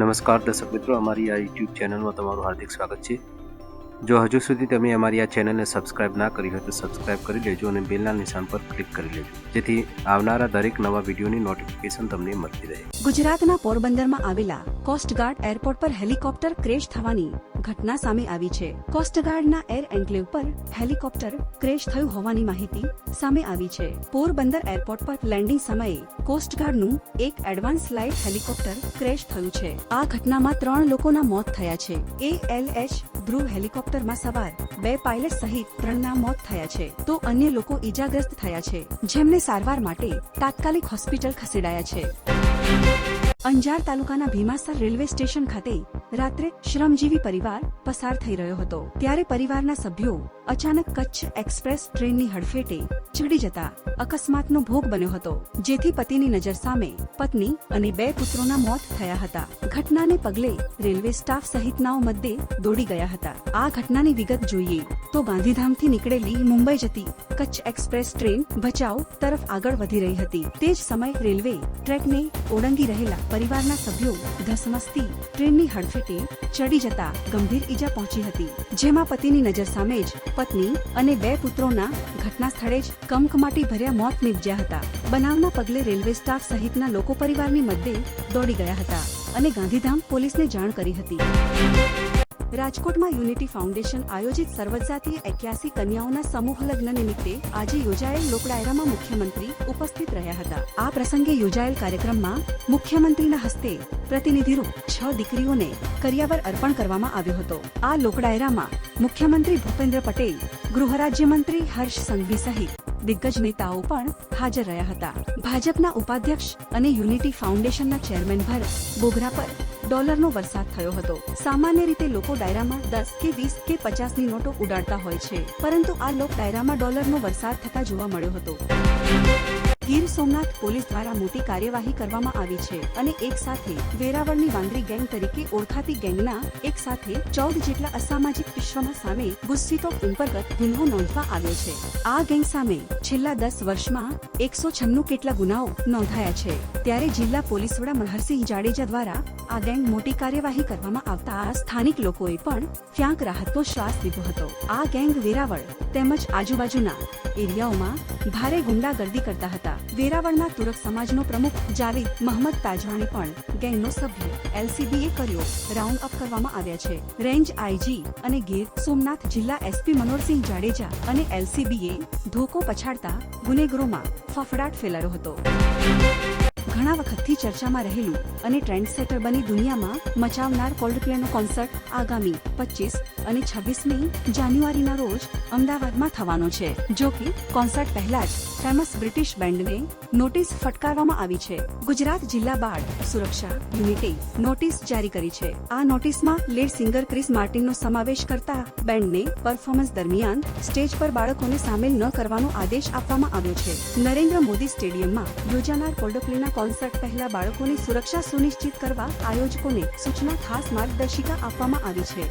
નમસ્કાર દર્શક મિત્રો, અમારી આ યુટ્યુબ ચેનલમાં તમારું હાર્દિક સ્વાગત છે. જો હજુ સુધી તમે અમારી આ ચેનલને સબસ્ક્રાઇબ ના કરી હોય તો સબસ્ક્રાઇબ કરી લેજો અને બેલના નિશાન પર ક્લિક કરી લેજો. જેથી આવનારા દરેક નવા વિડીયોની નોટિફિકેશન તમને મળતી રહે. ગુજરાતના પોરબંદરમાં આવેલા કોસ્ટગાર્ડ એરપોર્ટ પર હેલિકોપ્ટર ક્રેશ થવાની ઘટના સામે આવી છે. કોસ્ટગાર્ડના એર એન્કલેવ પર હેલિકોપ્ટર ક્રેશ થયું હોવાની માહિતી સામે આવી છે. પોરબંદર એરપોર્ટ પર લેન્ડિંગ સમયે કોસ્ટગાર્ડનું એક એડવાન્સ લાઇટ હેલિકોપ્ટર ક્રેશ થયું છે. આ ઘટનામાં ત્રણ લોકોના મોત થયા છે. એ એલ એચ ધ્રુવ હેલિકોપ્ટરમાં સવાર બે પાયલટ સહિત ત્રણના મોત થયા છે. તો અન્ય લોકો ઈજાગ્રસ્ત થયા છે, જેમને સારવાર માટે તાત્કાલિક હોસ્પિટલ ખસેડાયા છે. અંજાર તાલુકાના ભીમાસર રેલવે સ્ટેશન ખાતે રાત્રે શ્રમજીવી પરિવાર પસાર થઈ રહ્યો હતો. ત્યારે પરિવારના સભ્યો અચાનક કચ્છ એક્સપ્રેસ ટ્રેનની હડફેટે ચડી જતા અકસ્માતનો ભોગ બન્યો હતો, જેથી પતિની નજર સામે પત્ની અને બે પુત્રોના મોત થયા હતા. ઘટનાને પગલે રેલવે સ્ટાફ સહિતનાઓ મધ્યે દોડી ગયા હતા. આ ઘટનાની વિગત જોઈએ તો ગાંધીધામથી નીકળેલી મુંબઈ જતી કચ્છ એક્સપ્રેસ ટ્રેન ભચાઉ તરફ આગળ વધી રહી હતી. તે જ સમયે રેલવે ટ્રેકને ઓળંગી રહેલા પરિવારના સભ્યો ધસમસતી ટ્રેનની હડફેટે ચડી જતા ગંભીર ઈજા પહોંચી હતી. જેમાં પતિની નજર સામે જ પત્ની અને બે પુત્રોના ઘટના સ્થળે જ કમકમાટી ભર્યા મોત નિપજ્યા હતા. બનાવના પગલે રેલવે સ્ટાફ સહિતના લોકો પરિવારની મદદે દોડી ગયા હતા અને ગાંધીધામ પોલીસને જાણ કરી હતી. રાજકોટમાં યુનિટી ફાઉન્ડેશન આયોજિત સર્વજાતીય એક્યાસી કન્યાઓના સમૂહ લગ્ન નિમિત્તે આજે યોજાયેલ લોકડાયરામાં મુખ્યમંત્રી ઉપસ્થિત રહ્યા હતા. આ પ્રસંગે યોજાયેલ કાર્યક્રમમાં મુખ્યમંત્રીના હસ્તે પ્રતિનિધિરૂપ છ દીકરીઓને કરિયાવર અર્પણ કરવામાં આવ્યો હતો. આ લોકડાયરામાં મુખ્યમંત્રી ભૂપેન્દ્ર પટેલ ગૃહરાજ્યમંત્રી હર્ષ સંઘવી સહિત દિગ્ગજ નેતાઓ પણ હાજર રહ્યા હતા. ભાજપના ઉપાધ્યક્ષ અને યુનિટી ફાઉન્ડેશનના ચેરમેન ભરત બોગરા પર ડોલરનો વરસાદ થયો હતો. સામાન્ય રીતે લોકો ડાયરામાં દસ કે વીસ કે પચાસની નોટો ઉડાડતા હોય છે, પરંતુ આ લોક ડાયરામાં ડોલરનો વરસાદ થતા જોવા મળ્યો હતો. ગીર સોમનાથ પોલીસ દ્વારા મોટી કાર્યવાહી કરવામાં આવી છે અને એક સાથે વેરાવળની વાંદરી ગેંગ તરીકે ઓળખાતી ગેંગના એક સાથે ચૌદ જેટલા અસામાજિક વિશ્વમાં સામે ગુસ્સીતો અંતર્ગત ગુન્હો નોંધવા આવ્યો છે. આ ગેંગ સામે છેલ્લા દસ વર્ષમાં એકસો છન્નું કેટલા ગુનાઓ નોંધાયા છે. ત્યારે જિલ્લા પોલીસ વડા મનહરસિંહ જાડેજા દ્વારા આ ગેંગ મોટી કાર્યવાહી કરવામાં આવતા સ્થાનિક લોકોએ પણ ક્યાંક રાહતનો શ્વાસ લીધો હતો. આ ગેંગ વેરાવળ તેમજ આજુબાજુના એરિયાઓમાં ભારે ગુંડાગર્દી કરતા હતા. વેરાવળના તુરક સમાજનો પ્રમુખ જાવેદ મહમદ તાજવાણી પણ ગેંગનો સભ્ય. એલસીબીએ કર્યો. રાઉન્ડ અપ કરવામાં આવ્યા છે. રેન્જ આઈજી અને ગીર સોમનાથ જિલ્લા એસપી મનોહરસિંહ જાડેજા અને એલસીબીએ ધોકો પછાડતા ગુનેગરોમાં ફફડાટ ફેલાયો હતો. ઘણા વખતથી ચર્ચામાં રહેલું અને ટ્રેન્ડ સેટર બની દુનિયામાં મચાવનાર કોલ્ડપ્લેનો કોન્સર્ટ આગામી પચીસ અને છવ્વીસમી જાન્યુઆરીના રોજ અમદાવાદમાં થવાનો છે. જો કે કોન્સર્ટ પહેલા જ ફેમસ બ્રિટિશ બેન્ડને નોટિસ ફટકારવામાં આવી છે. ગુજરાત જિલ્લા બાળ સુરક્ષા યુનિટે નોટિસ જારી કરી છે. આ નોટિસમાં લીડ સિંગર ક્રિસ માર્ટિનનો સમાવેશ કરતા બેન્ડને પરફોર્મન્સ દરમિયાન સ્ટેજ પર બાળકોને સામેલ ન કરવાનો આદેશ આપવામાં આવ્યો છે. નરેન્દ્ર મોદી સ્ટેડિયમમાં યોજાનાર કોલ્ડપ્લેના કોન્સર્ટ પહેલા બાળકોની સુરક્ષા સુનિશ્ચિત કરવા આયોજકોને સૂચના ખાસ માર્ગદર્શિકા આપવામાં આવી છે.